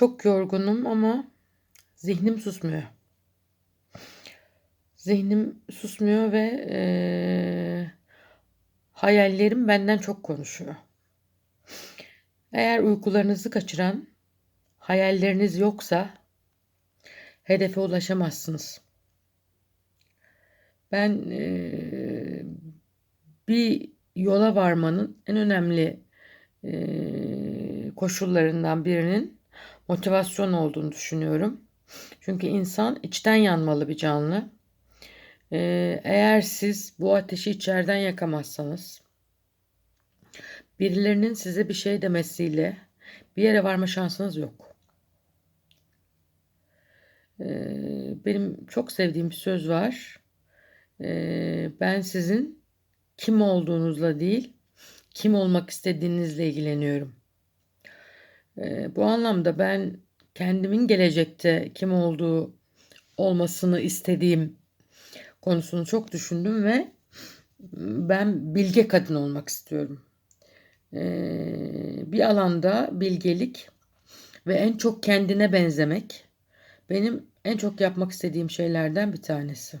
Çok yorgunum ama zihnim susmuyor. Zihnim susmuyor ve eee, hayallerim benden çok konuşuyor. Eğer uykularınızı kaçıran hayalleriniz yoksa hedefe ulaşamazsınız. Ben eee, bir yola varmanın en önemli eee, koşullarından birinin motivasyon olduğunu düşünüyorum. Çünkü insan içten yanmalı bir canlı. Eee, eğer siz bu ateşi içeriden yakamazsanız, birilerinin size bir şey demesiyle bir yere varma şansınız yok. Eee, benim çok sevdiğim bir söz var. Eee, ben sizin kim olduğunuzla değil, kim olmak istediğinizle ilgileniyorum. Bu anlamda ben kendimin gelecekte kim olduğu olmasını istediğim konusunu çok düşündüm ve ben bilge kadın olmak istiyorum. Eee, bir alanda bilgelik ve en çok kendine benzemek benim en çok yapmak istediğim şeylerden bir tanesi.